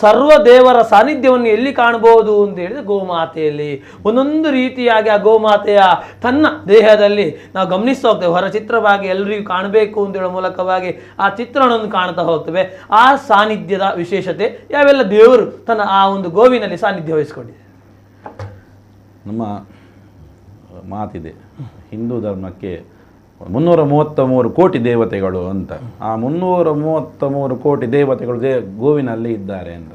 ಸರ್ವ ದೇವರ ಸಾನ್ನಿಧ್ಯವನ್ನು ಎಲ್ಲಿ ಕಾಣಬಹುದು ಅಂತ ಹೇಳಿದ್ರೆ ಗೋಮಾತೆಯಲ್ಲಿ. ಒಂದೊಂದು ರೀತಿಯಾಗಿ ಆ ಗೋಮಾತೆಯ ತನ್ನ ದೇಹದಲ್ಲಿ ನಾವು ಗಮನಿಸ್ತಾ ಹೋಗ್ತೇವೆ. ಹೊರ ಚಿತ್ರವಾಗಿ ಎಲ್ಲರಿಗೂ ಕಾಣಬೇಕು ಅಂತ ಹೇಳೋ ಮೂಲಕವಾಗಿ ಆ ಚಿತ್ರಣವನ್ನು ಕಾಣ್ತಾ ಹೋಗ್ತೇವೆ. ಆ ಸಾನ್ನಿಧ್ಯದ ವಿಶೇಷತೆ ಯಾವೆಲ್ಲ ದೇವರು ತನ್ನ ಆ ಒಂದು ಗೋವಿನಲ್ಲಿ ಸಾನ್ನಿಧ್ಯ ವಹಿಸ್ಕೊಂಡಿದೆ. ನಮ್ಮ ಮಾತಿದೆ. ಹಿಂದೂ ಧರ್ಮಕ್ಕೆ ಮುನ್ನೂರ ಮೂವತ್ತ ಮೂರು ಕೋಟಿ ದೇವತೆಗಳು ಅಂತ. ಆ ಮುನ್ನೂರ ಮೂವತ್ತ ಮೂರು ಕೋಟಿ ದೇವತೆಗಳು ದೇ ಗೋವಿನಲ್ಲಿ ಇದ್ದಾರೆ ಅಂತ.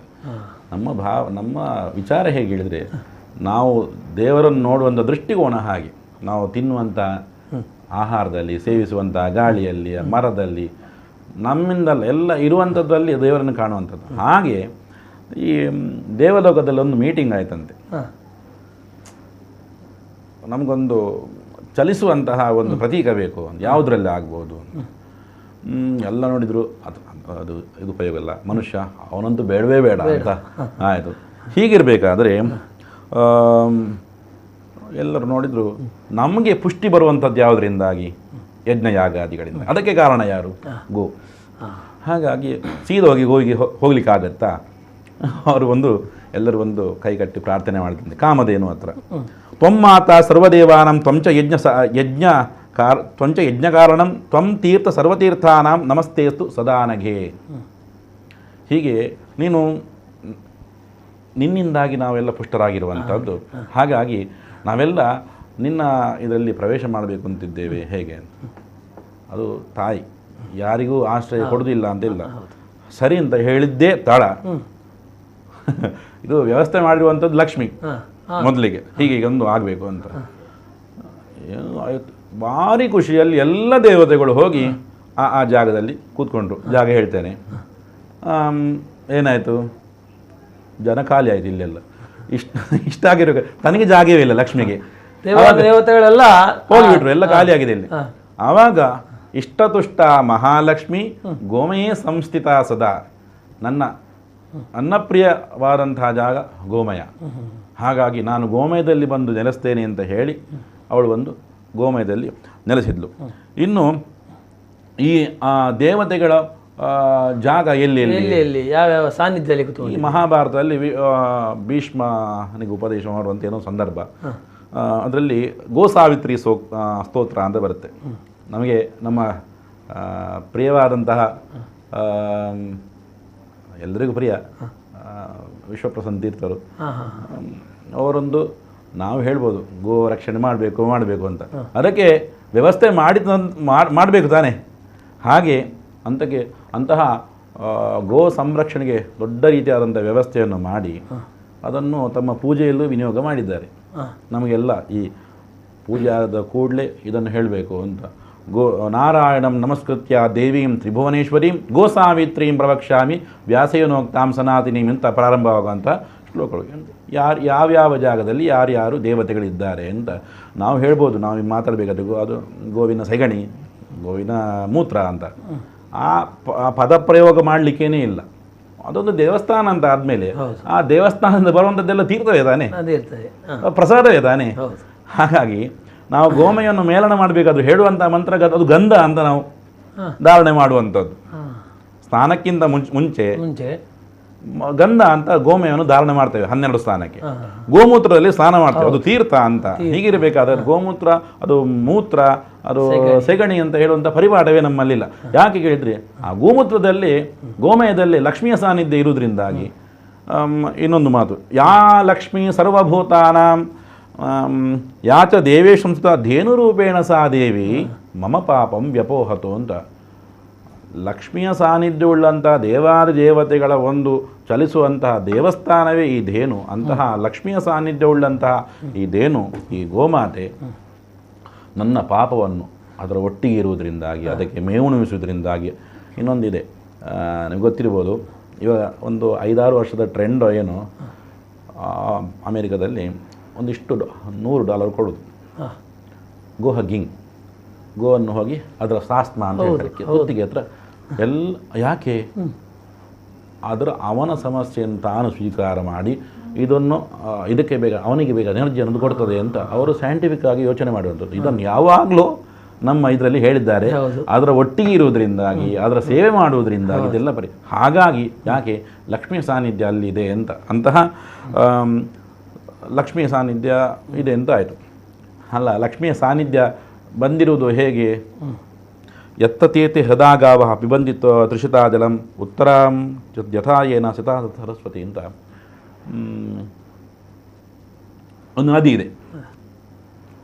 ನಮ್ಮ ಭಾವ ನಮ್ಮ ವಿಚಾರ ಹೇಗೆ ಹೇಳಿದರೆ ನಾವು ದೇವರನ್ನು ನೋಡುವಂಥ ದೃಷ್ಟಿಕೋನ ಹಾಗೆ. ನಾವು ತಿನ್ನುವಂಥ ಆಹಾರದಲ್ಲಿ ಸೇವಿಸುವಂಥ ಗಾಳಿಯಲ್ಲಿ ಮರದಲ್ಲಿ ನಮ್ಮಿಂದಲ್ಲ ಎಲ್ಲ ಇರುವಂಥದ್ದಲ್ಲಿ ದೇವರನ್ನು ಕಾಣುವಂಥದ್ದು. ಹಾಗೆ ಈ ದೇವಲೋಕದಲ್ಲಿ ಒಂದು ಮೀಟಿಂಗ್ ಆಯ್ತಂತೆ. ನಮಗೊಂದು ಚಲಿಸುವಂತಹ ಒಂದು ಪ್ರತೀಕ ಬೇಕು. ಯಾವುದರಲ್ಲಿ ಆಗ್ಬೋದು ಎಲ್ಲ ನೋಡಿದ್ರು ಅದು ಅದು ಇದು ಉಪಯೋಗ ಇಲ್ಲ. ಮನುಷ್ಯ ಅವನಂತೂ ಬೇಡವೇ ಬೇಡ ಅಂತ. ಆಯಿತು. ಹೀಗಿರಬೇಕಾದ್ರೆ ಎಲ್ಲರೂ ನೋಡಿದ್ರು ನಮಗೆ ಪುಷ್ಟಿ ಬರುವಂಥದ್ದು ಯಾವುದರಿಂದಾಗಿ? ಯಜ್ಞ ಯಾಗಾದಿಗಳಿಂದ ಅದಕ್ಕೆ ಕಾರಣ ಯಾರು? ಗೋ. ಹಾಗಾಗಿ ಸೀದ ಹೋಗಿ ಹೋಗಿ ಹೋಗ್ಲಿಕ್ಕಾಗತ್ತಾ? ಅವರು ಒಂದು ಎಲ್ಲರೂ ಒಂದು ಕೈಗಟ್ಟಿ ಪ್ರಾರ್ಥನೆ ಮಾಡ್ತಿದ್ದೆ. ಕಾಮಧೇನು ಹತ್ರ. ತ್ವಮ್ಮಾತ ಸರ್ವದೇವಾನಂ ತ್ವಂಚ ಯಜ್ಞ ಸ ಯಜ್ಞ ಕಾರ್ ತ್ವಂಚ ಯಜ್ಞ ಕಾರಣಂ ತ್ವಂ ತೀರ್ಥ ಸರ್ವತೀರ್ಥಾನಾಂ ನಮಸ್ತೇಸ್ತು ಸದಾನಘೇ. ಹೀಗೆ ನೀನು ನಿನ್ನಿಂದಾಗಿ ನಾವೆಲ್ಲ ಪುಷ್ಟರಾಗಿರುವಂಥದ್ದು. ಹಾಗಾಗಿ ನಾವೆಲ್ಲ ನಿನ್ನ ಇದರಲ್ಲಿ ಪ್ರವೇಶ ಮಾಡಬೇಕು ಅಂತಿದ್ದೇವೆ. ಹೇಗೆ ಅದು ತಾಯಿ. ಯಾರಿಗೂ ಆಶ್ರಯ ಕೊಡೋದಿಲ್ಲ ಅಂತಿಲ್ಲ ಸರಿ ಅಂತ ಹೇಳಿದ್ದೇ ತಾಳ ಇದು ವ್ಯವಸ್ಥೆ ಮಾಡಿರುವಂಥದ್ದು ಲಕ್ಷ್ಮಿ. ಮೊದಲಿಗೆ ಹೀಗೆ ಒಂದು ಆಗಬೇಕು ಅಂತ. ಏನು ಆಯ್ತು. ಭಾರಿ ಖುಷಿಯಲ್ಲಿ ಎಲ್ಲ ದೇವತೆಗಳು ಹೋಗಿ ಆ ಆ ಜಾಗದಲ್ಲಿ ಕೂತ್ಕೊಂಡ್ರು. ಜಾಗ ಹೇಳ್ತೇನೆ. ಏನಾಯಿತು? ಜನ ಖಾಲಿ ಆಯಿತು ಇಲ್ಲೆಲ್ಲ. ಇಷ್ಟ ಇಷ್ಟ ಆಗಿರೋ ತನಗೆ ಜಾಗವೇ ಇಲ್ಲ ಲಕ್ಷ್ಮಿಗೆ. ದೇವ ದೇವತೆಗಳೆಲ್ಲ ಹೋಗಿಬಿಟ್ರು ಎಲ್ಲ ಖಾಲಿ ಆಗಿದೆ ಇಲ್ಲಿ. ಆವಾಗ ಇಷ್ಟತುಷ್ಟ ಮಹಾಲಕ್ಷ್ಮಿ ಗೋಮಯೇ ಸಂಸ್ಥಿತ ಸದಾ. ನನ್ನ ಅನ್ನಪ್ರಿಯವಾದಂತಹ ಜಾಗ ಗೋಮಯ. ಹಾಗಾಗಿ ನಾನು ಗೋಮಯದಲ್ಲಿ ಬಂದು ನೆಲೆಸ್ತೇನೆ ಅಂತ ಹೇಳಿ ಅವಳು ಬಂದು ಗೋಮಯದಲ್ಲಿ ನೆಲೆಸಿದ್ಲು. ಇನ್ನು ಈ ಆ ದೇವತೆಗಳ ಜಾಗ ಎಲ್ಲಿ ಎಲ್ಲಿ? ಯಾವ ಯಾವ್ಯಾವ ಸಾನ್ನಿಧ್ಯದಲ್ಲಿ ಈ ಮಹಾಭಾರತದಲ್ಲಿ ಭೀಷ್ಮನಿಗೆ ಉಪದೇಶ ಮಾಡುವಂಥ ಏನೋ ಸಂದರ್ಭ. ಅದರಲ್ಲಿ ಗೋಸಾವಿತ್ರಿ ಸೋ ಸ್ತೋತ್ರ ಅಂತ ಬರುತ್ತೆ. ನಮಗೆ ನಮ್ಮ ಪ್ರಿಯವಾದಂತಹ ಎಲ್ಲರಿಗೂ ಪ್ರಿಯ ವಿಶ್ವಪ್ರಸನ್ನ ತೀರ್ಥರು. ಅವರೊಂದು ನಾವು ಹೇಳ್ಬೋದು ಗೋ ರಕ್ಷಣೆ ಮಾಡಬೇಕು ಮಾಡಬೇಕು ಅಂತ. ಅದಕ್ಕೆ ವ್ಯವಸ್ಥೆ ಮಾಡಿದ ಮಾಡಬೇಕು ತಾನೇ. ಹಾಗೆ ಅಂತಕ್ಕೆ ಅಂತಹ ಗೋ ಸಂರಕ್ಷಣೆಗೆ ದೊಡ್ಡ ರೀತಿಯಾದಂಥ ವ್ಯವಸ್ಥೆಯನ್ನು ಮಾಡಿ ಅದನ್ನು ತಮ್ಮ ಪೂಜೆಯಲ್ಲೂ ವಿನಿಯೋಗ ಮಾಡಿದ್ದಾರೆ. ನಮಗೆಲ್ಲ ಈ ಪೂಜೆ ಆದ ಕೂಡಲೇ ಇದನ್ನು ಹೇಳಬೇಕು ಅಂತ. ಗೋ ನಾರಾಯಣಂ ನಮಸ್ಕೃತ್ಯ ದೇವೀಂ ತ್ರಿಭುವನೇಶ್ವರೀಂ ಗೋಸಾವಿತ್ರೀಂ ಪ್ರವಕ್ಷಾಮಿ ವ್ಯಾಸಯನೋಕ್ತಾಂ ಸನಾತಿನೀಂ ಅಂತ ಪ್ರಾರಂಭವಾಗುವಂಥ ಶ್ಲೋಕಗಳು. ಯಾರು ಯಾವ್ಯಾವ ಜಾಗದಲ್ಲಿ ಯಾರ್ಯಾರು ದೇವತೆಗಳಿದ್ದಾರೆ ಅಂತ ನಾವು ಹೇಳ್ಬೋದು. ನಾವು ಮಾತಾಡಬೇಕಾದ್ರೆ ಗೋ ಅದು ಗೋವಿನ ಸೆಗಣಿ ಗೋವಿನ ಮೂತ್ರ ಅಂತ. ಆ ಪದ ಪ್ರಯೋಗ ಮಾಡಲಿಕ್ಕೇನೇ ಇಲ್ಲ. ಅದೊಂದು ದೇವಸ್ಥಾನ ಅಂತ ಆದಮೇಲೆ ಆ ದೇವಸ್ಥಾನದಿಂದ ಬರುವಂಥದ್ದೆಲ್ಲ ತೀರ್ಥವೇ ತಾನೆ? ಪ್ರಸಾದವೇ ತಾನೆ? ಹಾಗಾಗಿ ನಾವು ಗೋಮಯವನ್ನು ಮೇಲನ ಮಾಡಬೇಕಾದ್ರು ಹೇಳುವಂಥ ಮಂತ್ರ ಅದು ಗಂಧ ಅಂತ ನಾವು ಧಾರಣೆ ಮಾಡುವಂಥದ್ದು. ಸ್ನಾನಕ್ಕಿಂತ ಮುಂಚೆ ಮುಂಚೆ ಗಂಧ ಅಂತ ಗೋಮಯವನ್ನು ಧಾರಣೆ ಮಾಡ್ತೇವೆ ಹನ್ನೆರಡು ಸ್ಥಾನಕ್ಕೆ ಗೋಮೂತ್ರದಲ್ಲಿ ಸ್ನಾನ ಮಾಡ್ತೇವೆ. ಅದು ತೀರ್ಥ ಅಂತ. ಹೀಗಿರಬೇಕಾದ್ರೆ ಗೋಮೂತ್ರ ಅದು ಮೂತ್ರ ಅದು ಸೆಗಣಿ. ಅಂತ ಹೇಳುವಂಥ ಪರಿಪಾಠವೇ ನಮ್ಮಲ್ಲಿಲ್ಲ. ಯಾಕೆ ಕೇಳಿದ್ರೆ? ಆ ಗೋಮೂತ್ರದಲ್ಲಿ ಗೋಮಯದಲ್ಲಿ ಲಕ್ಷ್ಮಿಯ ಸಾನ್ನಿಧ್ಯ ಇರುವುದರಿಂದಾಗಿ ಇನ್ನೊಂದು ಮಾತು. ಯಾ ಲಕ್ಷ್ಮೀ ಸರ್ವಭೂತಾನಾಂ ಯಾಚ ದೇವೇ ಸಂಸ್ಕೃತ ಧೇನುರೂಪೇಣ ಸಾ ದೇವಿ, ಮಮ ಪಾಪಂ ವ್ಯಪೋಹತು ಅಂತ. ಲಕ್ಷ್ಮಿಯ ಸಾನ್ನಿಧ್ಯವುಳ್ಳಂತಹ ದೇವಾದಿ ದೇವತೆಗಳ ಒಂದು ಚಲಿಸುವಂತಹ ದೇವಸ್ಥಾನವೇ ಈ ಧೇನು. ಅಂತಹ ಲಕ್ಷ್ಮಿಯ ಸಾನ್ನಿಧ್ಯವುಳ್ಳಂತಹ ಈ ಧೇನು, ಈ ಗೋಮಾತೆ, ನನ್ನ ಪಾಪವನ್ನು ಅದರ ಒಟ್ಟಿಗೆ ಇರುವುದರಿಂದಾಗಿ, ಅದಕ್ಕೆ ಮೇವುಣಿಸುವುದರಿಂದಾಗಿ ಇನ್ನೊಂದಿದೆ. ನಿಮ್ಗೆ ಗೊತ್ತಿರ್ಬೋದು, ಇವಾಗ ಒಂದು ಐದಾರು ವರ್ಷದ ಟ್ರೆಂಡ್ ಏನು ಅಮೇರಿಕಾದಲ್ಲಿ ಒಂದಿಷ್ಟು ಡ- ನೂರು ಡಾಲರ್ ಕೊಡೋದು. ಗೋಹ ಗೋ ಹಗ್ಗಿಂಗ್ ಗೋವನ್ನು ಹೋಗಿ ಅದರ ಸಾಸ್ನ ಅಂತ ಹೇಳ್ತಾರೆ. ಕುತ್ತಿಗೆ ಹತ್ರ ಎಲ್ಲ ಯಾಕೆ? ಅದರ ಅವನ ಸಮಸ್ಯೆಯನ್ನು ತಾನು ಸ್ವೀಕಾರ ಮಾಡಿ ಇದನ್ನು ಇದಕ್ಕೆ ಬೇಗ ಅವನಿಗೆ ಬೇಗ ಎನರ್ಜಿ ಅನ್ನೋದು ಕೊಡ್ತದೆ ಅಂತ ಅವರು ಸೈಂಟಿಫಿಕ್ ಆಗಿ ಯೋಚನೆ ಮಾಡುವಂಥದ್ದು. ಇದನ್ನು ಯಾವಾಗಲೂ ನಮ್ಮ ಇದರಲ್ಲಿ ಹೇಳಿದ್ದಾರೆ. ಅದರ ಒಟ್ಟಿಗೆ ಇರುವುದರಿಂದಾಗಿ ಅದರ ಸೇವೆ ಮಾಡುವುದರಿಂದಾಗಿ ಇದೆಲ್ಲ ಬರೀ ಹಾಗಾಗಿ ಯಾಕೆ ಲಕ್ಷ್ಮಿಯ ಸಾನ್ನಿಧ್ಯ ಅಲ್ಲಿದೆ ಅಂತ ಅಂತಹ ಲಕ್ಷ್ಮಿಯ ಸಾನ್ನಿಧ್ಯ ಇದೆ ಅಂತ ಆಯಿತು ಅಲ್ಲ ಲಕ್ಷ್ಮಿಯ ಸಾನ್ನಿಧ್ಯ ಬಂದಿರುವುದು ಹೇಗೆ? ಯತ್ತತೇತಿ ಹೃದಾಗಾವ ಪಿಬಂದಿತ್ತು ತ್ರಿಷಿತಾ ಜಲಂ ಉತ್ತರಾಂ ಯಥಾ ಏನ ಸಿತಾ ಸರಸ್ವತಿ ಅಂತ. ಒಂದು ನದಿ ಇದೆ.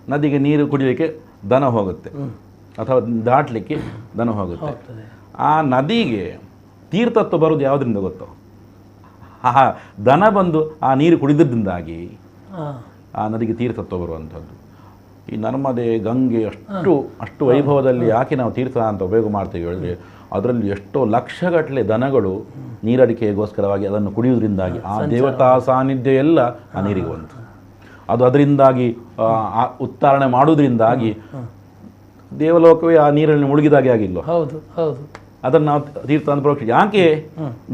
ನದಿಗೆ ನೀರು ಕುಡಿಲಿಕ್ಕೆ ದನ ಹೋಗುತ್ತೆ. ಅಥವಾ ದಾಟಲಿಕ್ಕೆ ದನ ಹೋಗುತ್ತೆ. ಆ ನದಿಗೆ ತೀರ್ಥತ್ವ ಬರೋದು ಯಾವುದರಿಂದ ಗೊತ್ತು? ಆ ದನ ಬಂದು ಆ ನೀರು ಕುಡಿದಿದ್ದರಿಂದಾಗಿ ಆ. ನದಿಗೆ ತೀರ್ಥತ್ವ ಬರುವಂಥದ್ದು ಈ ನರ್ಮದೆ ಗಂಗೆ ಅಷ್ಟು ಅಷ್ಟು ವೈಭವದಲ್ಲಿ ಯಾಕೆ ನಾವು ತೀರ್ಥ ಅಂತ ಉಪಯೋಗ ಮಾಡ್ತೀವಿ ಹೇಳಿದ್ರೆ ಅದರಲ್ಲಿ ಎಷ್ಟೋ ಲಕ್ಷಗಟ್ಟಲೆ ದನಗಳು ನೀರಡಿಕೆಗೋಸ್ಕರವಾಗಿ ಅದನ್ನು ಕುಡಿಯುವುದರಿಂದಾಗಿ ಆ ದೇವತಾ ಸಾನ್ನಿಧ್ಯ ಎಲ್ಲ ಆ ನೀರಿಗೆ ಬಂತು. ಅದು ಅದರಿಂದಾಗಿ ಉತ್ತಾರಣೆ ಮಾಡುವುದರಿಂದಾಗಿ ದೇವಲೋಕವೇ ಆ ನೀರಲ್ಲಿ ಮುಳುಗಿದಾಗೆ ಆಗಿಲ್ಲ ಹೌದು ಹೌದು. ಅದನ್ನು ನಾವು ತೀರ್ಥ ಅಂತ ಪ್ರೋಕ್ಷ ಯಾಕೆ?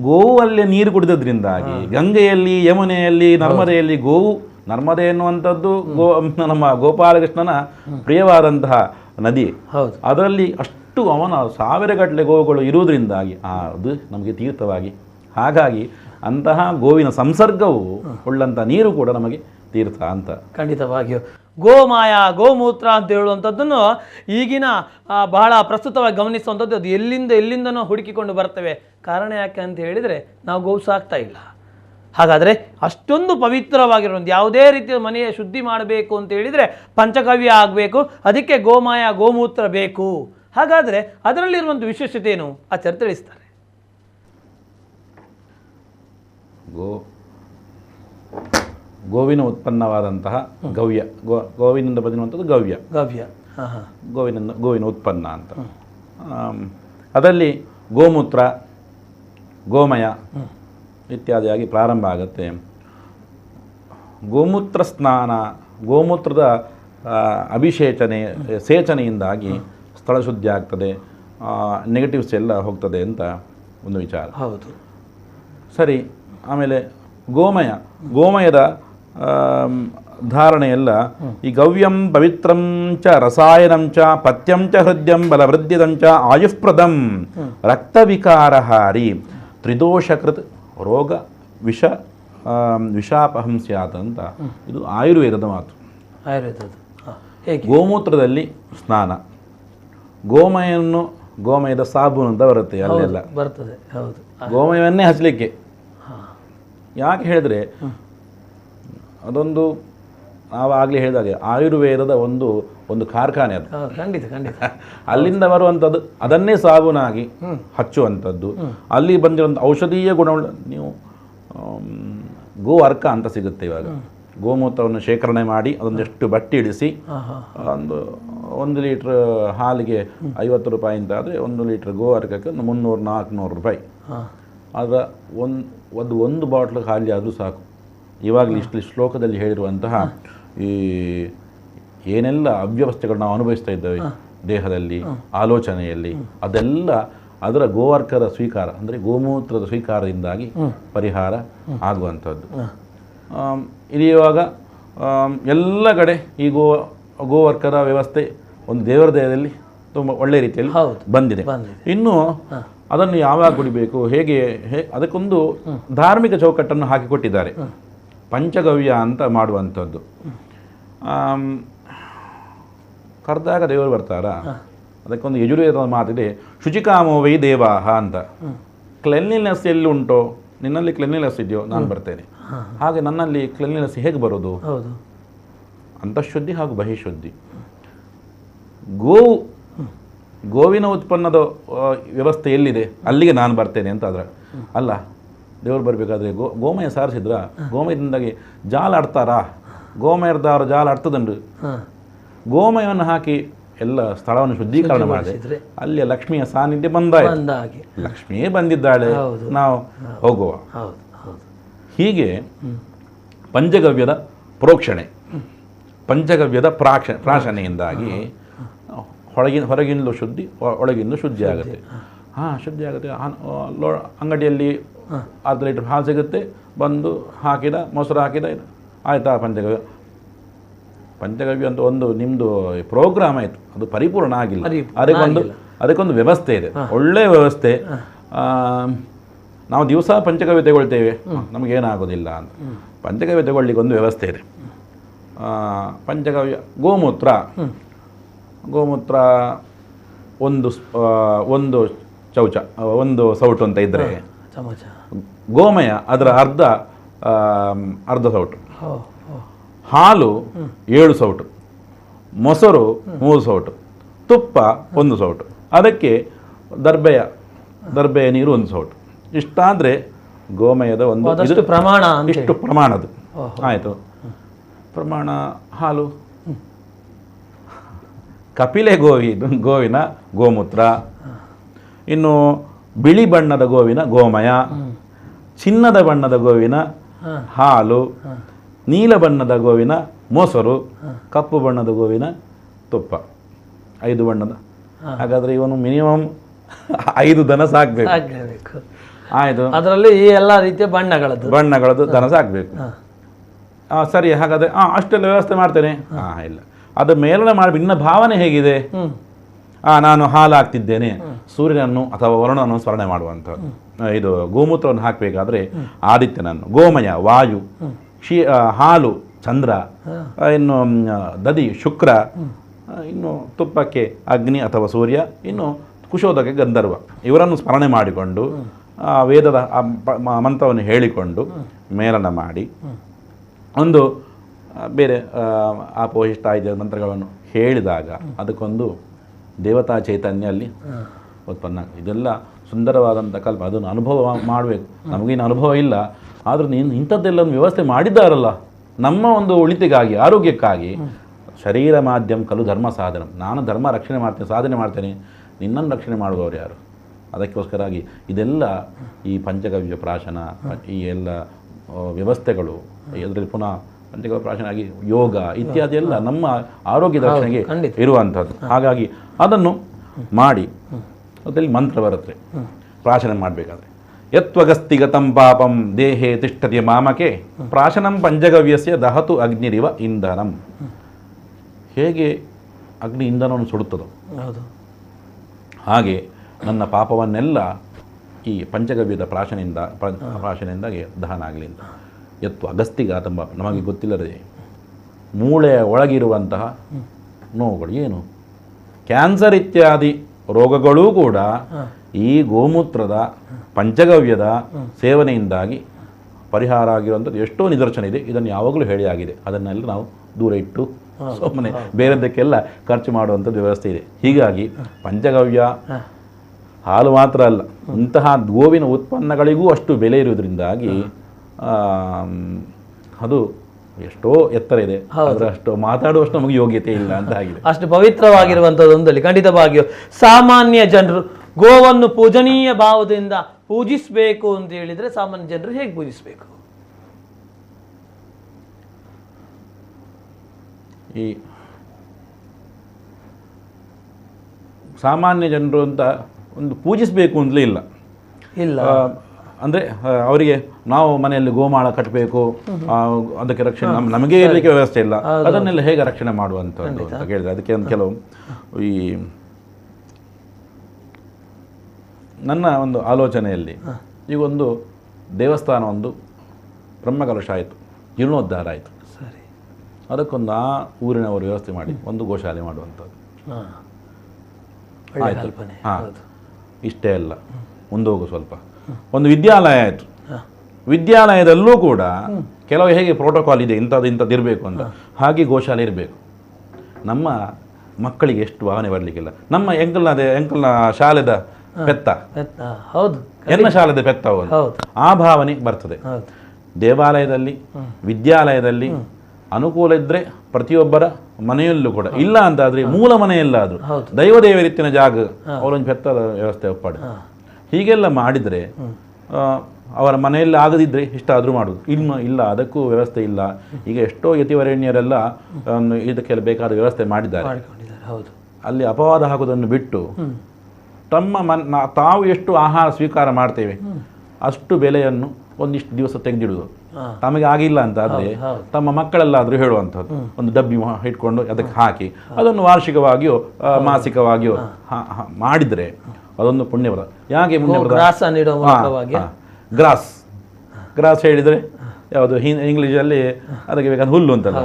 ಗೋವು ಅಲ್ಲೇ ನೀರು ಕುಡಿದದ್ರಿಂದಾಗಿ ಗಂಗೆಯಲ್ಲಿ ಯಮುನೆಯಲ್ಲಿ ನರ್ಮದೆಯಲ್ಲಿ ಗೋವು ನರ್ಮದೆ ಎನ್ನುವಂಥದ್ದು ಗೋ ನಮ್ಮ ಗೋಪಾಲಕೃಷ್ಣನ ಪ್ರಿಯವಾದಂತಹ ನದಿ. ಹೌದು. ಅದರಲ್ಲಿ ಅಷ್ಟು ಅವನ ಸಾವಿರಗಟ್ಟಲೆ ಗೋವುಗಳು ಇರುವುದರಿಂದಾಗಿ ಆ ಅದು ನಮಗೆ ತೀರ್ಥವಾಗಿ. ಹಾಗಾಗಿ ಅಂತಹ ಗೋವಿನ ಸಂಸರ್ಗವು ಉಳ್ಳಂಥ ನೀರು ಕೂಡ ನಮಗೆ ತೀರ್ಥ ಅಂತ. ಖಂಡಿತವಾಗಿಯೂ. ಗೋಮಾಯ ಗೋಮೂತ್ರ ಅಂತ ಹೇಳುವಂಥದ್ದನ್ನು ಈಗಿನ ಬಹಳ ಪ್ರಸ್ತುತವಾಗಿ ಗಮನಿಸುವಂಥದ್ದು ಅದು ಎಲ್ಲಿಂದ ಎಲ್ಲಿಂದನೂ ಹುಡುಕಿಕೊಂಡು ಬರ್ತವೆ. ಕಾರಣ ಯಾಕೆ ಅಂತ ಹೇಳಿದರೆ ನಾವು ಗೋವು ಸಾಕ್ತಾ ಇಲ್ಲ. ಹಾಗಾದರೆ ಅಷ್ಟೊಂದು ಪವಿತ್ರವಾಗಿರೋ ಯಾವುದೇ ರೀತಿಯ ಮನೆಯ ಶುದ್ಧಿ ಮಾಡಬೇಕು ಅಂತ ಹೇಳಿದರೆ ಪಂಚಕವ್ಯ ಆಗಬೇಕು ಅದಕ್ಕೆ ಗೋಮಾಯ ಗೋಮೂತ್ರ ಬೇಕು. ಹಾಗಾದರೆ ಅದರಲ್ಲಿರುವಂಥ ವಿಶೇಷತೆ ಏನು? ಆಚಾರ್ಯ ತಿಳಿಸ್ತಾರೆ. ಗೋ ಗೋವಿನ ಉತ್ಪನ್ನವಾದಂತಹ ಗವ್ಯ. ಗೋ ಗೋವಿನಿಂದ ಬಂದಿರುವಂಥದ್ದು ಗವ್ಯ. ಗವ್ಯ. ಗೋವಿನ ಗೋವಿನಿಂದ ಗೋವಿನ ಉತ್ಪನ್ನ ಅಂತ. ಅದರಲ್ಲಿ ಗೋಮೂತ್ರ ಗೋಮಯ ಇತ್ಯಾದಿಯಾಗಿ ಪ್ರಾರಂಭ ಆಗುತ್ತೆ. ಗೋಮೂತ್ರ ಸ್ನಾನ ಗೋಮೂತ್ರದ ಅಭಿಷೇಚನೆ ಸೇಚನೆಯಿಂದಾಗಿ ಸ್ಥಳ ಶುದ್ಧಿ ಆಗ್ತದೆ. ನೆಗೆಟಿವ್ಸ್ ಎಲ್ಲ ಹೋಗ್ತದೆ ಅಂತ ಒಂದು ವಿಚಾರ. ಹೌದು. ಸರಿ ಆಮೇಲೆ ಗೋಮಯ. ಗೋಮಯದ ಧಾರಣೆಯೆಲ್ಲ ಧಾರಣೆ ಎಲ್ಲ ಈ ಗವ್ಯಂ ಪವಿತ್ರಂ ಚ ರಸಾಯನಂ ಚ ಪಥ್ಯಂ ಚ ಹೃದಯಂ ಬಲವೃದ್ಧಿದಂ ಚ ಆಯುಷ್ಪ್ರದಂ ರಕ್ತವಿಕಾರಹಾರಿ ತ್ರಿದೋಷಕೃತ್ ರೋಗ ವಿಷ ವಿಷಾಪಹಂ ಸ್ಯಾತ್ ಅಂತ ಇದು ಆಯುರ್ವೇದದ ಮಾತು. ಆಯುರ್ವೇದದ ಗೋಮೂತ್ರದಲ್ಲಿ ಸ್ನಾನ. ಗೋಮಯನ್ನು ಗೋಮಯದ ಸಾಬೂನು ಅಂತ ಬರುತ್ತೆ ಅಲ್ಲೆಲ್ಲ. ಬರ್ತದೆ ಹೌದು. ಗೋಮಯವನ್ನೇ ಹಚ್ಚಲಿಕ್ಕೆ ಯಾಕೆ ಹೇಳಿದ್ರೆ ಅದೊಂದು ನಾವು ಆಗಲೇ ಹೇಳಿದಾಗೆ ಆಯುರ್ವೇದದ ಒಂದು ಒಂದು ಕಾರ್ಖಾನೆ ಅದು. ಖಂಡಿತ ಖಂಡಿತ. ಅಲ್ಲಿಂದ ಬರುವಂಥದ್ದು ಅದನ್ನೇ ಸಾಬೂನಾಗಿ ಹಚ್ಚುವಂಥದ್ದು. ಅಲ್ಲಿ ಬಂದಿರುವಂಥ ಔಷಧೀಯ ಗುಣವುಳ್ಳ ನೀವು ಗೋ ಅರ್ಕ ಅಂತ ಸಿಗುತ್ತೆ ಇವಾಗ. ಗೋಮೂತ್ರವನ್ನು ಶೇಖರಣೆ ಮಾಡಿ ಅದೊಂದಷ್ಟು ಬಟ್ಟಿ ಇಳಿಸಿ ಒಂದು ಒಂದು ಲೀಟ್ರ್ ಹಾಲಿಗೆ ಐವತ್ತು ರೂಪಾಯಿ ಅಂತ ಆದರೆ ಒಂದು ಲೀಟ್ರ್ ಗೋ ಅರ್ಕಕ್ಕೆ ಒಂದು ಮುನ್ನೂರು ನಾಲ್ಕುನೂರು ರೂಪಾಯಿ. ಆದರೆ ಒಂದು ಒಂದು ಒಂದು ಬಾಟ್ಲ್ ಖಾಲಿ ಆದರೂ ಸಾಕು. ಇವಾಗಲೇ ಇಷ್ಟು ಶ್ಲೋಕದಲ್ಲಿ ಹೇಳಿರುವಂತಹ ಈ ಏನೆಲ್ಲ ಅವ್ಯವಸ್ಥೆಗಳು ನಾವು ಅನುಭವಿಸ್ತಾ ಇದ್ದೇವೆ ದೇಹದಲ್ಲಿ ಆಲೋಚನೆಯಲ್ಲಿ ಅದೆಲ್ಲ ಅದರ ಗೋವರ್ಕರ ಸ್ವೀಕಾರ ಅಂದರೆ ಗೋಮೂತ್ರದ ಸ್ವೀಕಾರದಿಂದಾಗಿ ಪರಿಹಾರ ಆಗುವಂಥದ್ದು. ಇಲ್ಲಿ ಎಲ್ಲ ಕಡೆ ಈ ಗೋ ಗೋವರ್ಕರ ವ್ಯವಸ್ಥೆ ಒಂದು ದೇವರ ದೇಹದಲ್ಲಿ ತುಂಬ ಒಳ್ಳೆ ರೀತಿಯಲ್ಲಿ ಬಂದಿದೆ. ಬಂದಿದೆ. ಇನ್ನು ಅದನ್ನು ಯಾವಾಗ ಕುಡಿಬೇಕು ಹೇಗೆ ಹೇ ಅದಕ್ಕೊಂದು ಧಾರ್ಮಿಕ ಚೌಕಟ್ಟನ್ನು ಹಾಕಿಕೊಟ್ಟಿದ್ದಾರೆ. ಪಂಚಗವ್ಯ ಅಂತ ಮಾಡುವಂಥದ್ದು. ಕರೆದಾಗ ದೇವರು ಬರ್ತಾರಾ? ಅದಕ್ಕೊಂದು ಯಜುರ್ವೇದದ ಮಾತಿದೆ ಶುಚಿಕಾಮೋ ವೈ ದೇವಾಹ ಅಂತ. ಕ್ಲೆನ್ಲಿನೆಸ್ ಎಲ್ಲಿ ಉಂಟೋ ನಿನ್ನಲ್ಲಿ ಕ್ಲೆನ್ಲಿನೆಸ್ ಇದೆಯೋ? ನಾನು ಬರ್ತೇನೆ. ಹಾಗೆ ನನ್ನಲ್ಲಿ ಕ್ಲೆನ್ಲಿನೆಸ್ ಹೇಗೆ ಬರೋದು? ಅಂತಃಶುದ್ಧಿ ಹಾಗೂ ಬಹಿಶುದ್ಧಿ. ಗೋವು ಗೋವಿನ ಉತ್ಪನ್ನದ ವ್ಯವಸ್ಥೆ ಎಲ್ಲಿದೆ? ಅಲ್ಲಿಗೆ ನಾನು ಬರ್ತೇನೆ ಅಂತ ಅದರ ಅಲ್ಲ ದೇವರು ಬರಬೇಕಾದ್ರೆ ಗೋ ಗೋಮಯ ಸಾರಿಸಿದ್ರ ಗೋಮಯದಿಂದಾಗಿ ಜಾಲ ಆಡ್ತಾರಾ? ಗೋಮಯರ್ದಾರ ಜಾಲ ಆಡ್ತದಂಡು ಹಾಂ. ಗೋಮಯವನ್ನು ಹಾಕಿ ಎಲ್ಲ ಸ್ಥಳವನ್ನು ಶುದ್ಧೀಕರಣ ಮಾಡಿದ್ರೆ. ಅಲ್ಲಿ ಲಕ್ಷ್ಮಿಯ ಸಾನ್ನಿಧ್ಯ ಬಂದಾಯ್ತು. ಬಂದ ಲಕ್ಷ್ಮಿಯೇ ಬಂದಿದ್ದಾಳೆ. ನಾವು ಹೋಗುವ. ಹೀಗೆ ಪಂಚಗವ್ಯದ ಪ್ರೋಕ್ಷಣೆ ಪಂಚಗವ್ಯದ ಪ್ರಾಕ್ಷ ಪ್ರಾಶನೆಯಿಂದಾಗಿ ಹೊರಗಿನ ಹೊರಗಿಂದಲೂ ಶುದ್ಧಿ ಒಳಗಿಂದಲೂ ಶುದ್ಧಿ ಆಗುತ್ತೆ ಹಾಂ ಶುದ್ಧಿ ಆಗುತ್ತೆ. ಲೋ- ಅಂಗಡಿಯಲ್ಲಿ ಅರ್ಧ ಲೀಟ್ರ್ ಹಾಲು ಸಿಗುತ್ತೆ. ಬಂದು ಹಾಕಿದ ಮೊಸರು ಹಾಕಿದ ಆಯಿತಾ ಪಂಚಗವ್ಯ. ಪಂಚಗವ್ಯ ಅಂತ ಒಂದು ನಿಮ್ಮದು ಪ್ರೋಗ್ರಾಮ್ ಆಯಿತು. ಅದು ಪರಿಪೂರ್ಣ ಆಗಿಲ್ಲ. ಅದಕ್ಕೊಂದು ಅದಕ್ಕೊಂದು ವ್ಯವಸ್ಥೆ ಇದೆ. ಒಳ್ಳೆಯ ವ್ಯವಸ್ಥೆ. ನಾವು ದಿವಸ ಪಂಚಗವ್ಯ ತಗೊಳ್ತೇವೆ. ನಮಗೇನಾಗೋದಿಲ್ಲ ಅಂತ. ಪಂಚಗವ್ಯ ತಗೊಳ್ಳಿಕ್ಕೆ ಒಂದು ವ್ಯವಸ್ಥೆ ಇದೆ. ಪಂಚಗವ್ಯ ಗೋಮೂತ್ರ. ಗೋಮೂತ್ರ ಒಂದು ಒಂದು ಚೌಚ ಒಂದು ಸೌಟು ಅಂತ ಇದ್ದರೆ ಚಮಚ. ಗೋಮಯ ಅದರ ಅರ್ಧ ಅರ್ಧ ಸೌಟು. ಹಾಲು ಏಳು ಸೌಟು. ಮೊಸರು ಮೂರು ಸೌಟು. ತುಪ್ಪ ಒಂದು ಸೌಟು. ಅದಕ್ಕೆ ದರ್ಬೆಯ ದರ್ಬೆಯ ನೀರು ಒಂದು ಸೌಟು. ಇಷ್ಟಾದರೆ ಗೋಮಯದ ಒಂದು ಪ್ರಮಾಣ ಇಷ್ಟು ಪ್ರಮಾಣದ್ದು. ಆಯಿತು. ಪ್ರಮಾಣ ಹಾಲು. ಕಪಿಲೆ ಗೋವಿ ಗೋವಿನ ಗೋಮೂತ್ರ. ಇನ್ನು ಬಿಳಿ ಬಣ್ಣದ ಗೋವಿನ ಗೋಮಯ ಚಿನ್ನದ ಬಣ್ಣದ ಗೋವಿನ ಹಾಲು ನೀಲ ಬಣ್ಣದ ಗೋವಿನ ಮೊಸರು ಕಪ್ಪು ಬಣ್ಣದ ಗೋವಿನ ತುಪ್ಪ. ಐದು ಬಣ್ಣದ. ಹಾಗಾದರೆ ಇವನು ಮಿನಿಮಮ್ ಐದು ದನ ಸಾಕಬೇಕು. ಆಯಿತು. ಅದರಲ್ಲಿ ಈ ಎಲ್ಲ ರೀತಿಯ ಬಣ್ಣಗಳದ್ದು. ಬಣ್ಣಗಳದ್ದು ದನ ಸಾಕಬೇಕು. ಸರಿ ಹಾಗಾದರೆ ಹಾಂ ಅಷ್ಟೆಲ್ಲ ವ್ಯವಸ್ಥೆ ಮಾಡ್ತೇನೆ. ಹಾಂ. ಇಲ್ಲ. ಅದು ಮೇಲನೆ ಮಾಡಿ ಇನ್ನ ಭಾವನೆ ಹೇಗಿದೆ? ಹಾ ಆ ನಾನು ಹಾಲು ಹಾಕ್ತಿದ್ದೇನೆ. ಸೂರ್ಯನನ್ನು ಅಥವಾ ವರುಣನನ್ನು ಸ್ಮರಣೆ ಮಾಡುವಂಥದ್ದು ಇದು ಗೋಮೂತ್ರವನ್ನು ಹಾಕಬೇಕಾದ್ರೆ ಆದಿತ್ಯನನ್ನು ಗೋಮಯ ವಾಯು ಕ್ಷೀ ಹಾಲು ಚಂದ್ರ ಇನ್ನು ದದಿ ಶುಕ್ರ ಇನ್ನು ತುಪ್ಪಕ್ಕೆ ಅಗ್ನಿ ಅಥವಾ ಸೂರ್ಯ ಇನ್ನು ಕುಶೋದಕ್ಕೆ ಗಂಧರ್ವ. ಇವರನ್ನು ಸ್ಮರಣೆ ಮಾಡಿಕೊಂಡು ವೇದದ ಮಂತ್ರವನ್ನು ಹೇಳಿಕೊಂಡು ಮೇಲನ ಮಾಡಿ ಒಂದು ಬೇರೆ ಆ, ಪೋಷಿಷ್ಟ ಇತ್ಯಾದಿ ಮಂತ್ರಗಳನ್ನು ಹೇಳಿದಾಗ ಅದಕ್ಕೊಂದು ದೇವತಾ ಚೈತನ್ಯ ಅಲ್ಲಿ ಉತ್ಪನ್ನ. ಇದೆಲ್ಲ ಸುಂದರವಾದಂಥ ಕಲ್ಪ. ಅದನ್ನು ಅನುಭವ ಮಾಡಬೇಕು. ನಮಗೇನು ಅನುಭವ ಇಲ್ಲ. ಆದರೂ ನೀನು ಇಂಥದ್ದೆಲ್ಲ ಒಂದು ವ್ಯವಸ್ಥೆ ಮಾಡಿದ್ದಾರಲ್ಲ. ನಮ್ಮ ಒಂದು ಉಳಿತಿಗಾಗಿ ಆರೋಗ್ಯಕ್ಕಾಗಿ ಶರೀರ ಮಾಧ್ಯಮ ಕಲು ಧರ್ಮ ಸಾಧನ. ನಾನು ಧರ್ಮ ರಕ್ಷಣೆ ಮಾಡ್ತೇನೆ ಸಾಧನೆ ಮಾಡ್ತೇನೆ. ನಿನ್ನನ್ನು ರಕ್ಷಣೆ ಮಾಡುವವರು ಯಾರು? ಅದಕ್ಕೋಸ್ಕರಾಗಿ ಇದೆಲ್ಲ ಈ ಪಂಚಗವ್ಯ ಪ್ರಾಶನ ಈ ಎಲ್ಲ ವ್ಯವಸ್ಥೆಗಳು ಇದರಲ್ಲಿ ಪುನಃ ಪಂಚಗವ್ಯ ಪ್ರಾಶನ ಆಗಿ ಯೋಗ ಇತ್ಯಾದಿ ಎಲ್ಲ ನಮ್ಮ ಆರೋಗ್ಯ ರಕ್ಷಣೆಗೆ. ಇರುವಂಥದ್ದು. ಹಾಗಾಗಿ ಅದನ್ನು ಮಾಡಿ. ಅದರಲ್ಲಿ ಮಂತ್ರ ಬರುತ್ತೆ. ಪ್ರಾಶನ ಮಾಡಬೇಕಾದ್ರೆ. ಯತ್ವಗಸ್ತಿಗತಂ ಪಾಪಂ ದೇಹೇ ತಿಷ್ಠತೆ ಮಾಮಕೆ. ಪ್ರಾಶನಂ ಪಂಚಗವ್ಯಸ್ಯ ದಹತು ಅಗ್ನಿರಿವ ಇಂಧನಂ. ಹೇಗೆ ಅಗ್ನಿ ಇಂಧನವನ್ನು ಸುಡುತ್ತದೋ. ಹಾಗೆ ನನ್ನ ಪಾಪವನ್ನೆಲ್ಲ ಈ ಪಂಚಗವ್ಯದ ಪ್ರಾಶನಿಂದ ಪ್ರ- ಪ್ರಾಶನಿಂದಾಗಿ ದಹನ ಆಗಲಿ ಅಂತ. ಎತ್ತು ಅಗಸ್ತಿಗಾತ ಪಾಪ. ನಮಗೆ ಗೊತ್ತಿಲ್ಲದೆ ಮೂಳೆಯ ಒಳಗಿರುವಂತಹ ನೋವುಗಳು ಏನು? ಕ್ಯಾನ್ಸರ್ ಇತ್ಯಾದಿ ರೋಗಗಳೂ ಕೂಡ ಈ ಗೋಮೂತ್ರದ ಪಂಚಗವ್ಯದ ಸೇವನೆಯಿಂದಾಗಿ ಪರಿಹಾರ ಆಗಿರುವಂಥದ್ದು ಎಷ್ಟೋ ನಿದರ್ಶನ ಇದೆ. ಇದನ್ನು ಯಾವಾಗಲೂ ಹೇಳಿ ಆಗಿದೆ. ಅದನ್ನೆಲ್ಲ ನಾವು ದೂರ ಇಟ್ಟು ಸುಮ್ಮನೆ ಬೇರೆದಕ್ಕೆಲ್ಲ ಖರ್ಚು ಮಾಡುವಂಥದ್ದು ವ್ಯವಸ್ಥೆ ಇದೆ. ಹೀಗಾಗಿ ಪಂಚಗವ್ಯ ಹಾಲು ಮಾತ್ರ ಅಲ್ಲ ಇಂತಹ ಗೋವಿನ ಉತ್ಪನ್ನಗಳಿಗೂ ಅಷ್ಟು ಬೆಲೆ ಇರುವುದರಿಂದಾಗಿ ಅದು ಎಷ್ಟೋ ಎತ್ತರ ಇದೆ. ಅಷ್ಟು ಮಾತಾಡುವಷ್ಟು ನಮಗೆ ಯೋಗ್ಯತೆ ಇಲ್ಲ ಅಂತ ಆಗಿದೆ. ಅಷ್ಟು ಪವಿತ್ರವಾಗಿರುವಂಥದ್ದೊಂದಲ್ಲಿ ಖಂಡಿತವಾಗಿಯೂ ಸಾಮಾನ್ಯ ಜನರು ಗೋವನ್ನು ಪೂಜನೀಯ ಭಾವದಿಂದ ಪೂಜಿಸಬೇಕು ಅಂತ ಹೇಳಿದ್ರೆ ಸಾಮಾನ್ಯ ಜನರು ಹೇಗೆ ಪೂಜಿಸಬೇಕು? ಈ ಸಾಮಾನ್ಯ ಜನರು ಅಂತ ಒಂದು ಪೂಜಿಸಬೇಕು ಅಂತಲೇ ಇಲ್ಲ. ಇಲ್ಲ. ಅಂದ್ರೆ ಅವರಿಗೆ ನಾವು ಮನೆಯಲ್ಲಿ ಗೋಮಾಳ ಕಟ್ಟಬೇಕು ಅದಕ್ಕೆ ರಕ್ಷಣೆ ನಮ್- ನಮಗೆ ಇರಲಿಕ್ಕೆ ವ್ಯವಸ್ಥೆ ಇಲ್ಲ. ಅದನ್ನೆಲ್ಲ ಹೇಗೆ ರಕ್ಷಣೆ ಮಾಡುವಂಥದ್ದು ಅಂತ ಕೇಳಿದ್ರೆ ಅದಕ್ಕೆ ಒಂದು ಕೆಲವು ಈ ನನ್ನ ಒಂದು ಆಲೋಚನೆಯಲ್ಲಿ ಈಗ ಒಂದು ದೇವಸ್ಥಾನ ಒಂದು ಬ್ರಹ್ಮಕಲಶ ಆಯಿತು. ಜೀರ್ಣೋದ್ಧಾರ ಆಯಿತು. ಸರಿ. ಅದಕ್ಕೊಂದು ಆ ಊರಿನವರು ವ್ಯವಸ್ಥೆ ಮಾಡಿ ಒಂದು ಗೋಶಾಲೆ ಮಾಡುವಂಥದ್ದು. ಹಾ. ಇಷ್ಟೇ ಅಲ್ಲ. ಮುಂದೋಗು ಸ್ವಲ್ಪ. ಒಂದು ವಿದ್ಯಾಲಯ ಆಯಿತು. ವಿದ್ಯಾಲಯದಲ್ಲೂ ಕೂಡ ಕೆಲವು ಹೇಗೆ ಪ್ರೋಟೋಕಾಲ್ ಇದೆ ಇಂಥದ್ದು ಇಂಥದ್ದು ಇರಬೇಕು ಅಂತ. ಹಾಗೆ ಗೋಶಾಲೆ ಇರಬೇಕು. ನಮ್ಮ ಮಕ್ಕಳಿಗೆ ಎಷ್ಟು ಭಾವನೆ ಬರಲಿಕ್ಕಿಲ್ಲ. ನಮ್ಮ ಎಂಕಲ್ನ ಅದೇ ಎಂಕಲ್ನ ಶಾಲೆದ ಪೆತ್ತ. ಹೌದು. ಎಲ್ಲ ಶಾಲೆದ ಪೆತ್ತ ಹೌದು. ಆ ಭಾವನೆ ಬರ್ತದೆ. ದೇವಾಲಯದಲ್ಲಿ ವಿದ್ಯಾಲಯದಲ್ಲಿ ಅನುಕೂಲ ಇದ್ದರೆ ಪ್ರತಿಯೊಬ್ಬರ ಮನೆಯಲ್ಲೂ ಕೂಡ. ಇಲ್ಲ ಅಂತಾದರೆ ಮೂಲ ಮನೆಯಲ್ಲಾದರೂ. ದೈವ ದೇವರಿತ್ತಿನ ಜಾಗ ಅವರೊಂದು ಪೆತ್ತದ ವ್ಯವಸ್ಥೆ ಒಪ್ಪಾಡು. ಹೀಗೆಲ್ಲ ಮಾಡಿದರೆ ಅವರ ಮನೆಯಲ್ಲಿ ಆಗದಿದ್ದರೆ ಇಷ್ಟಾದರೂ ಮಾಡೋದು. ಇನ್ನು ಇಲ್ಲ ಅದಕ್ಕೂ ವ್ಯವಸ್ಥೆ ಇಲ್ಲ. ಈಗ ಎಷ್ಟೋ ಯತಿವರೇಣ್ಯರೆಲ್ಲ ಇದಕ್ಕೆಲ್ಲ ಬೇಕಾದ ವ್ಯವಸ್ಥೆ ಮಾಡಿದ್ದಾರೆ. ಹೌದು. ಅಲ್ಲಿ ಅಪವಾದ ಹಾಕೋದನ್ನು ಬಿಟ್ಟು ತಮ್ಮ ಮನ್ ತಾವು ಎಷ್ಟು ಆಹಾರ ಸ್ವೀಕಾರ ಮಾಡ್ತೇವೆ ಅಷ್ಟು ಬೆಲೆಯನ್ನು ಒಂದಿಷ್ಟು ದಿವಸ ತೆಗೆದಿಡುವುದು. ತಮಗೆ ಆಗಿಲ್ಲ ಅಂತ ಆದರೆ ತಮ್ಮ ಮಕ್ಕಳೆಲ್ಲಾದರೂ ಹೇಳುವಂಥದ್ದು. ಒಂದು ಡಬ್ಬಿ ಇಟ್ಕೊಂಡು ಅದಕ್ಕೆ ಹಾಕಿ. ಅದನ್ನು ವಾರ್ಷಿಕವಾಗಿಯೋ ಮಾಸಿಕವಾಗಿಯೋ ಮಾಡಿದರೆ ಅದೊಂದು ಪುಣ್ಯವ್ರ ಯಾಕೆ ಮೂಲಕವಾಗಿ? ಗ್ರಾಸ್ ಗ್ರಾಸ್ ಹೇಳಿದರೆ ಯಾವುದು? ಹಿ ಇಂಗ್ಲೀಷಲ್ಲಿ ಅದಕ್ಕೆ ಬೇಕಾದ ಹುಲ್ಲು ಅಂತಲ್ಲ.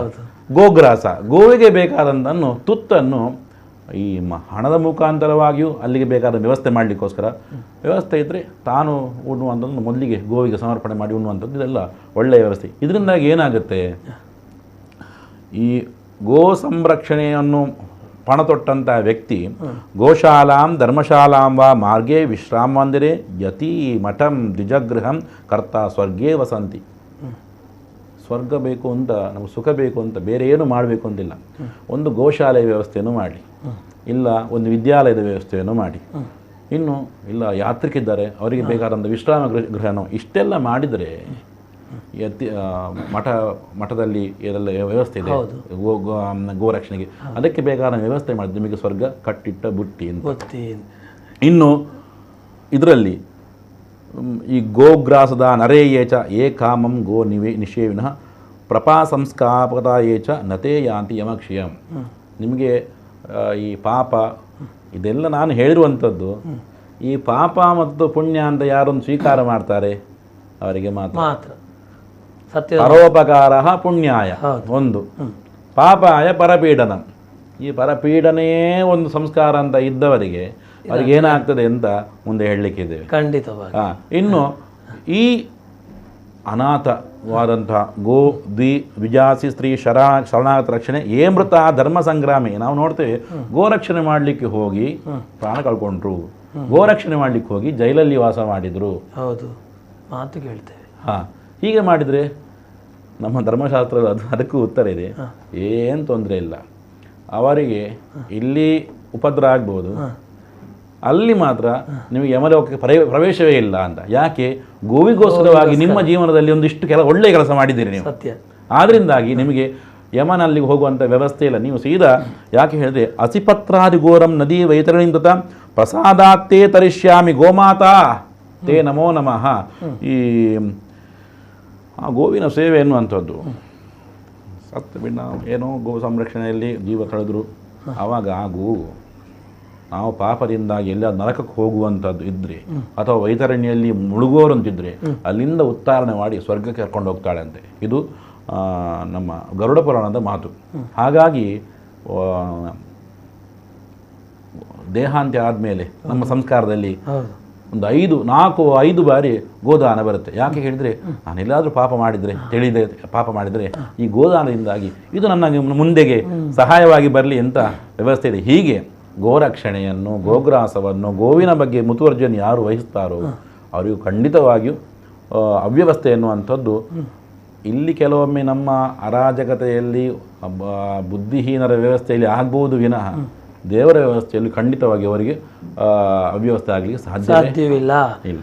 ಗೋಗ್ರಾಸ. ಗೋವಿಗೆ ಬೇಕಾದಂಥನ್ನು ತುತ್ತನ್ನು ಈ ಮ- ಹಣದ ಮುಖಾಂತರವಾಗಿಯೂ ಅಲ್ಲಿಗೆ ಬೇಕಾದ ವ್ಯವಸ್ಥೆ ಮಾಡಲಿಕ್ಕೋಸ್ಕರ. ವ್ಯವಸ್ಥೆ ಇದ್ದರೆ ತಾನು ಉಣ್ಣುವಂಥದ್ದು ಮೊದಲಿಗೆ ಗೋವಿಗೆ ಸಮರ್ಪಣೆ ಮಾಡಿ ಉಣ್ಣುವಂಥದ್ದು ಇದೆಲ್ಲ ಒಳ್ಳೆಯ ವ್ಯವಸ್ಥೆ. ಇದರಿಂದಾಗಿ ಏನಾಗುತ್ತೆ? ಈ ಗೋ ಸಂರಕ್ಷಣೆಯನ್ನು ಪಣ ತೊಟ್ಟಂತಹ ವ್ಯಕ್ತಿ, ಗೋಶಾಲಾಂ ಧರ್ಮಶಾಲಾಂ ವಾ ಮಾರ್ಗೇ ವಿಶ್ರಾಮ ಅಂದರೆ ಯತಿ ಮಠಂ ದ್ವಿಜಗೃಹಂ ಕರ್ತ ಸ್ವರ್ಗೇ ವಸಂತಿ. ಸ್ವರ್ಗ ಬೇಕು ಅಂತ, ನಮ್ಗೆ ಸುಖ ಬೇಕು ಅಂತ ಬೇರೆ ಏನು ಮಾಡಬೇಕು ಅಂತಿಲ್ಲ ಒಂದು ಗೋಶಾಲೆಯ ವ್ಯವಸ್ಥೆಯನ್ನು ಮಾಡಿ ಇಲ್ಲ ಒಂದು ವಿದ್ಯಾಲಯದ ವ್ಯವಸ್ಥೆಯನ್ನು ಮಾಡಿ ಇನ್ನು, ಇಲ್ಲ ಯಾತ್ರಿಕಿದ್ದಾರೆ, ಅವರಿಗೆ ಬೇಕಾದಂಥ ವಿಶ್ರಾಮ ಗೃಹ, ಗೃಹನೋ, ಇಷ್ಟೆಲ್ಲ ಮಾಡಿದರೆ ಆ, ಮಠ ಮಠದಲ್ಲಿ ಇದೆಲ್ಲ ವ್ಯವಸ್ಥೆ ಇದೆ. ಗೋರಕ್ಷಣೆಗೆ ಅದಕ್ಕೆ ಬೇಕಾದ ವ್ಯವಸ್ಥೆ ಮಾಡಿದ್ರು ನಿಮಗೆ ಸ್ವರ್ಗ ಕಟ್ಟಿಟ್ಟ ಬುಟ್ಟಿ ಅಂತ. ಇನ್ನು ಇದರಲ್ಲಿ ಈ ಗೋಗ್ರಾಸದ ನರೇಯೇ ಚ ಏ ಕಾಮಂ ಗೋ ನಿವೇ ನಿಷೇವಿನ ಪ್ರಪಾ ಸಂಸ್ಕಾಪದ ಏಚ ನತೇ ಯಾಂತಿ ಯಮಕ್ಷಯಂ ನಿಮಗೆ ಈ ಪಾಪ ಇದೆಲ್ಲ ನಾನು ಹೇಳಿರುವಂಥದ್ದು ಈ ಪಾಪ ಮತ್ತು ಪುಣ್ಯ ಅಂತ ಯಾರೊಂದು ಸ್ವೀಕಾರ ಮಾಡ್ತಾರೆ? ಅವರಿಗೆ ಮಾತ್ರ. ಮಾತ್ರ. ಸತ್ಯ ಪರೋಪಕಾರ ಪುಣ್ಯಾಯ. ಒಂದು. ಪಾಪಾಯ ಪರಪೀಡನ. ಈ ಪರಪೀಡನೆಯೇ ಒಂದು ಸಂಸ್ಕಾರ ಅಂತ ಇದ್ದವರಿಗೆ ಅವರಿಗೆ ಏನಾಗ್ತದೆ ಅಂತ ಮುಂದೆ ಹೇಳಲಿಕ್ಕಿದ್ದೇವೆ ಖಂಡಿತವಾಗಿ. ಹಾ. ಇನ್ನು ಈ ಅನಾಥವಾದಂತಹ ಗೋ ದ್ವಿ ವಿಜಾಸಿ ಸ್ತ್ರೀ ಶರ ಶರಣಾಗತ ರಕ್ಷಣೆ ಏ ಮೃತ ಧರ್ಮ ಸಂಗ್ರಾಮಿ ನಾವು ನೋಡ್ತೇವೆ ಗೋರಕ್ಷಣೆ ಮಾಡಲಿಕ್ಕೆ ಹೋಗಿ ಪ್ರಾಣ ಕಳ್ಕೊಂಡ್ರು. ಗೋ ರಕ್ಷಣೆ ಮಾಡಲಿಕ್ಕೆ ಹೋಗಿ ಜೈಲಲ್ಲಿ ವಾಸ ಮಾಡಿದ್ರು. ಹೌದು. ಮಾತು ಕೇಳ್ತೇವೆ. ಹಾಂ. ಹೀಗೆ ಮಾಡಿದರೆ ನಮ್ಮ ಧರ್ಮಶಾಸ್ತ್ರ ಅದು ಅದಕ್ಕೂ ಉತ್ತರ ಇದೆ. ಏನು ತೊಂದರೆ ಇಲ್ಲ. ಅವರಿಗೆ ಇಲ್ಲಿ ಉಪದ್ರ ಆಗ್ಬೋದು ಅಲ್ಲಿ ಮಾತ್ರ ನಿಮಗೆ ಯಮಲೋಕಕ್ಕೆ ಪ್ರವೇ ಪ್ರವೇಶವೇ ಇಲ್ಲ ಅಂತ. ಯಾಕೆ? ಗೋವಿಗೋಸ್ಕರವಾಗಿ ನಿಮ್ಮ ಜೀವನದಲ್ಲಿ ಒಂದಿಷ್ಟು ಕೆಲ ಒಳ್ಳೆಯ ಕೆಲಸ ಮಾಡಿದ್ದೀರಿ ನೀವು. ಸತ್ಯ. ಆದ್ದರಿಂದಾಗಿ ನಿಮಗೆ ಯಮನಲ್ಲಿ ಹೋಗುವಂಥ ವ್ಯವಸ್ಥೆ ಇಲ್ಲ. ನೀವು ಸೀದಾ ಯಾಕೆ ಹೇಳಿದೆ ಅಸಿಪತ್ರಾದಿ ಗೋರಂ ನದಿ ವೈತರಣಿಂದ ಪ್ರಸಾದಾತ್ತೇ ತರಿಷ್ಯಾಮಿ ಗೋಮಾತಾ. ತೇ ನಮೋ ನಮಃ. ಈ ಆ ಗೋವಿನ ಸೇವೆ ಎನ್ನುವಂಥದ್ದು. ಸತ್ತು ಬಿಣ್ಣ ಏನೋ ಗೋ ಸಂರಕ್ಷಣೆಯಲ್ಲಿ ಜೀವ ಕಳೆದ್ರು. ಆವಾಗ ಆ ಗೋವು ನಾವು ಪಾಪದಿಂದಾಗಿ ಎಲ್ಲ ನರಕಕ್ಕೆ ಹೋಗುವಂಥದ್ದು ಇದ್ರೆ ಅಥವಾ ವೈತರಣ್ಯಲ್ಲಿ ಮುಳುಗೋರಂತಿದ್ರೆ ಅಲ್ಲಿಂದ ಉತ್ತಾರಣೆ ಮಾಡಿ ಸ್ವರ್ಗಕ್ಕೆ ಕರ್ಕೊಂಡು ಹೋಗ್ತಾಳೆ ಅಂತೆ. ಇದು ಆ, ನಮ್ಮ ಗರುಡ ಪುರಾಣದ ಮಾತು. ಹಾಗಾಗಿ ದೇಹಾಂತ್ಯ ಆದಮೇಲೆ ನಮ್ಮ ಸಂಸ್ಕಾರದಲ್ಲಿ ಒಂದು ಐದು, ನಾಲ್ಕು, ಐದು ಬಾರಿ ಗೋದಾನ ಬರುತ್ತೆ. ಯಾಕೆ ಹೇಳಿದರೆ, ನಾನೆಲ್ಲಾದರೂ ಪಾಪ ಮಾಡಿದರೆ, ತಿಳಿದೆ, ಪಾಪ ಮಾಡಿದರೆ, ಈ ಗೋದಾನದಿಂದಾಗಿ ಇದು ನನ್ನ ಮುಂದೆಗೆ ಸಹಾಯವಾಗಿ ಬರಲಿ ಅಂತ ವ್ಯವಸ್ಥೆ ಇದೆ. ಹೀಗೆ ಗೋರಕ್ಷಣೆಯನ್ನು, ಗೋಗ್ರಾಸವನ್ನು, ಗೋವಿನ ಬಗ್ಗೆ ಮುತುವರ್ಜಿಯನ್ನು ಯಾರು ವಹಿಸ್ತಾರೋ, ಅವರಿಗೂ ಖಂಡಿತವಾಗಿಯೂ ಅವ್ಯವಸ್ಥೆ ಎನ್ನುವಂಥದ್ದು ಇಲ್ಲಿ ಕೆಲವೊಮ್ಮೆ ನಮ್ಮ ಅರಾಜಕತೆಯಲ್ಲಿ ಬುದ್ಧಿಹೀನರ ವ್ಯವಸ್ಥೆಯಲ್ಲಿ ಆಗ್ಬೋದು ವಿನಃ. ದೇವರ ವ್ಯವಸ್ಥೆಯಲ್ಲಿ ಖಂಡಿತವಾಗಿ ಅವರಿಗೆ ಅವ್ಯವಸ್ಥೆ ಆಗಲಿಕ್ಕೆ ಸಾಧ್ಯವೇ ಸಾಧ್ಯವಿಲ್ಲ. ಇಲ್ಲ.